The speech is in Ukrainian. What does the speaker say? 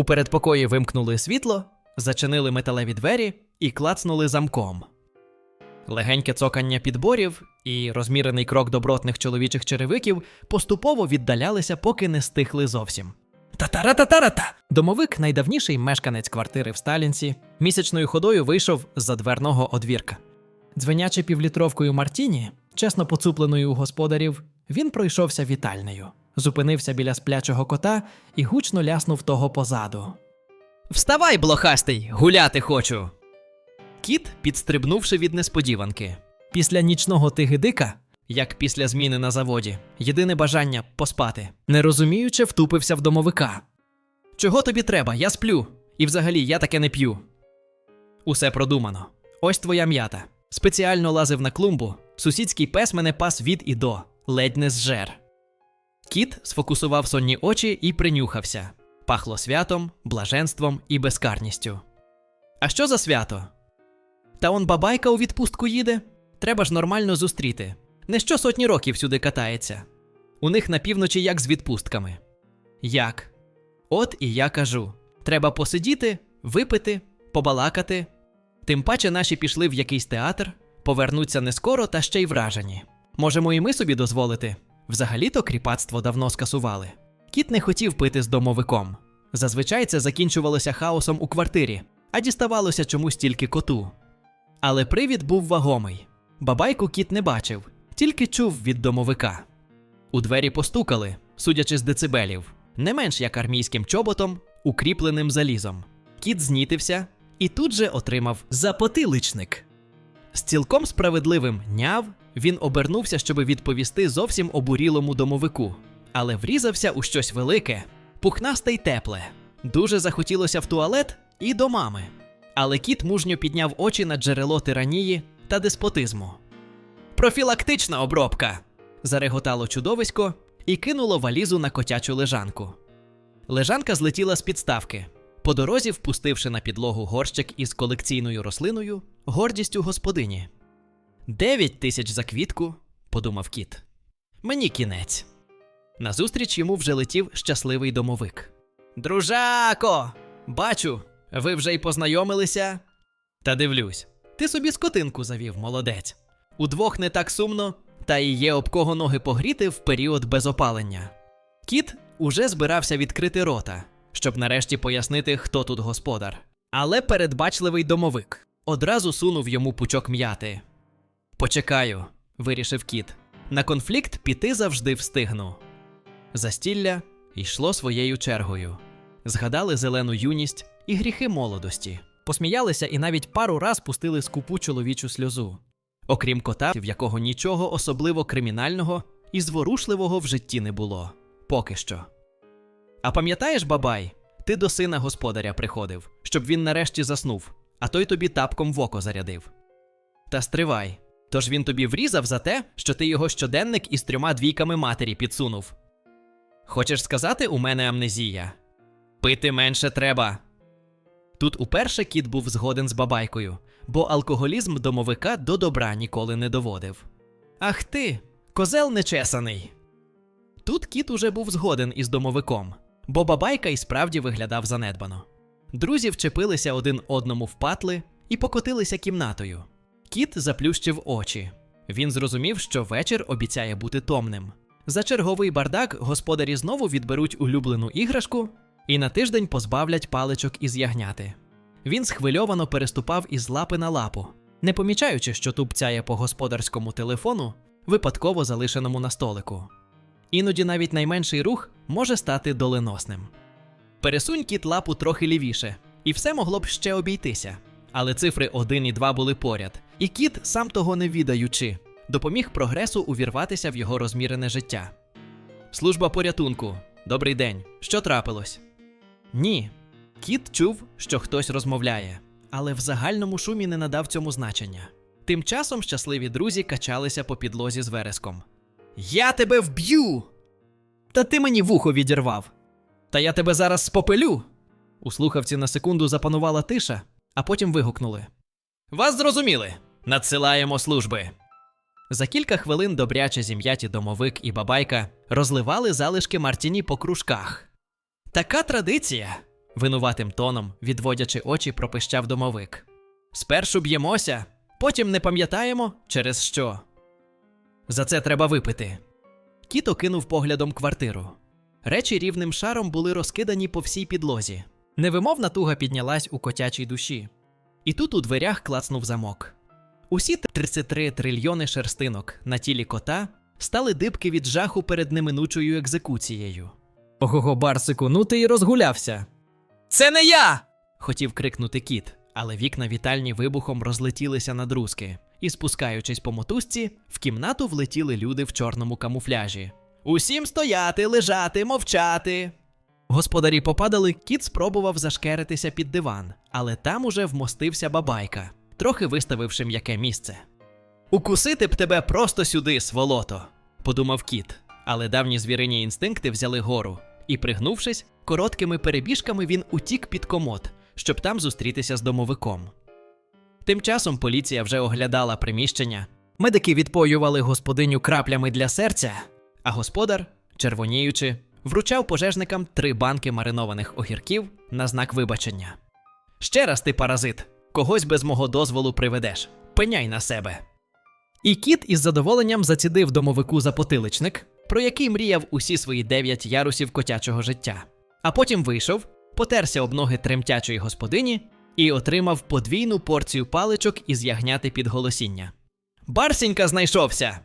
У передпокої вимкнули світло, зачинили металеві двері і клацнули замком. Легеньке цокання підборів і розмірений крок добротних чоловічих черевиків поступово віддалялися, поки не стихли зовсім. Та-тара-та-тара-та! Домовик, найдавніший мешканець квартири в Сталінці, місячною ходою вийшов з-за дверного одвірка. Дзвенячи півлітровкою Мартіні, чесно поцупленою у господарів, він пройшовся вітальнею, зупинився біля сплячого кота і гучно ляснув того позаду. Вставай, блохастий, гуляти хочу. Кіт, підстрибнувши від несподіванки. Після нічного тигидика, як після зміни на заводі, єдине бажання поспати, нерозуміюче втупився в домовика. Чого тобі треба? Я сплю. І взагалі я таке не п'ю. Усе продумано. Ось твоя м'ята. Спеціально лазив на клумбу. Сусідський пес мене пас від і до, ледь не зжер. Кіт сфокусував сонні очі і принюхався. Пахло святом, блаженством і безкарністю. А що за свято? Та он бабайка у відпустку їде. Треба ж нормально зустріти. Не що сотні років сюди катається. У них на півночі як з відпустками. Як? От і я кажу: треба посидіти, випити, побалакати. Тим паче наші пішли в якийсь театр, повернуться не скоро та ще й вражені. Можемо і ми собі дозволити. Взагалі-то кріпацтво давно скасували. Кіт не хотів пити з домовиком. Зазвичай це закінчувалося хаосом у квартирі, а діставалося чомусь тільки коту. Але привід був вагомий. Бабайку кіт не бачив, тільки чув від домовика. У двері постукали, судячи з децибелів, не менш як армійським чоботом, укріпленим залізом. Кіт знітився і тут же отримав запотиличник. З цілком справедливим няв він обернувся, щоб відповісти зовсім обурілому домовику, але врізався у щось велике, пухнасте й тепле. Дуже захотілося в туалет і до мами. Але кіт мужньо підняв очі на джерело тиранії та деспотизму. Профілактична обробка. зареготало чудовисько і кинуло валізу на котячу лежанку. Лежанка злетіла з підставки, по дорозі впустивши на підлогу горщик із колекційною рослиною, гордістю господині. Дев'ять тисяч за квітку, подумав кіт. Мені кінець. Назустріч йому вже летів щасливий домовик. Дружако! Бачу, ви вже й познайомилися. Та дивлюсь, ти собі скотинку завів, молодець. Удвох не так сумно, та й є об кого ноги погріти в період без опалення. Кіт уже збирався відкрити рота, щоб нарешті пояснити, хто тут господар. Але передбачливий домовик одразу сунув йому пучок м'яти. Почекаю, вирішив кіт. На конфлікт піти завжди встигну. Застілля йшло своєю чергою. Згадали зелену юність і гріхи молодості. Посміялися і навіть пару раз пустили скупу чоловічу сльозу. Окрім кота, в якого нічого особливо кримінального і зворушливого в житті не було. Поки що. А пам'ятаєш, бабай, ти до сина господаря приходив, щоб він нарешті заснув, а той тобі тапком в око зарядив. Та стривай. Тож він тобі врізав за те, що ти його щоденник із трьома двійками матері підсунув. Хочеш сказати, у мене амнезія? Пити менше треба. Тут уперше кіт був згоден з бабайкою, бо алкоголізм домовика до добра ніколи не доводив. Ах ти, козел нечесаний. Тут кіт уже був згоден із домовиком, бо бабайка і справді виглядав занедбано. Друзі вчепилися один одному в патли і покотилися кімнатою. Кіт заплющив очі. Він зрозумів, що вечір обіцяє бути томним. За черговий бардак господарі знову відберуть улюблену іграшку і на тиждень позбавлять паличок із ягняти. Він схвильовано переступав із лапи на лапу, не помічаючи, що тупцяє по господарському телефону, випадково залишеному на столику. Іноді навіть найменший рух може стати доленосним. Пересунь кіт лапу трохи лівіше, і все могло б ще обійтися. Але цифри 1 і 2 були поряд, і кіт, сам того не відаючи, допоміг прогресу увірватися в його розмірене життя. Служба порятунку. Добрий день. Що трапилось? Ні. Кіт чув, що хтось розмовляє, але в загальному шумі не надав цьому значення. Тим часом щасливі друзі качалися по підлозі з вереском. Я тебе вб'ю! Та ти мені вухо відірвав. Та я тебе зараз спопелю. У слухавці на секунду запанувала тиша, а потім вигукнули: Вас зрозуміли! Надсилаємо служби. За кілька хвилин добряче зім'яті домовик і бабайка розливали залишки Мартіні по кружках. Така традиція. винуватим тоном, відводячи очі, пропищав домовик. Спершу б'ємося, потім не пам'ятаємо, через що. За це треба випити. Кіт окинув поглядом квартиру. Речі рівним шаром були розкидані по всій підлозі. Невимовна туга піднялась у котячій душі. І тут у дверях клацнув замок. Усі 33 трильйони шерстинок на тілі кота стали дибки від жаху перед неминучою екзекуцією. Ого, Барсику, ну ти й розгулявся. Це не я! хотів крикнути кіт, але вікна вітальні вибухом розлетілися на друзки, і, спускаючись по мотузці, в кімнату влетіли люди в чорному камуфляжі. Усім стояти, лежати, мовчати. Господарі попадали, кіт спробував зашкеритися під диван, але там уже вмостився бабайка, трохи виставивши м'яке місце. Укусити б тебе просто сюди, сволото, подумав кіт, але давні звірині інстинкти взяли гору, і, пригнувшись, короткими перебіжками він утік під комод, щоб там зустрітися з домовиком. Тим часом поліція вже оглядала приміщення, медики відпоювали господиню краплями для серця, а господар, червоніючи, вручав пожежникам три банки маринованих огірків на знак вибачення. Ще раз ти паразит, когось без мого дозволу приведеш. Пеняй на себе. І кіт із задоволенням зацідив домовику запотиличник, про який мріяв усі свої дев'ять ярусів котячого життя. А потім вийшов, потерся об ноги тремтячої господині і отримав подвійну порцію паличок із ягняти під голосіння. Барсінька знайшовся!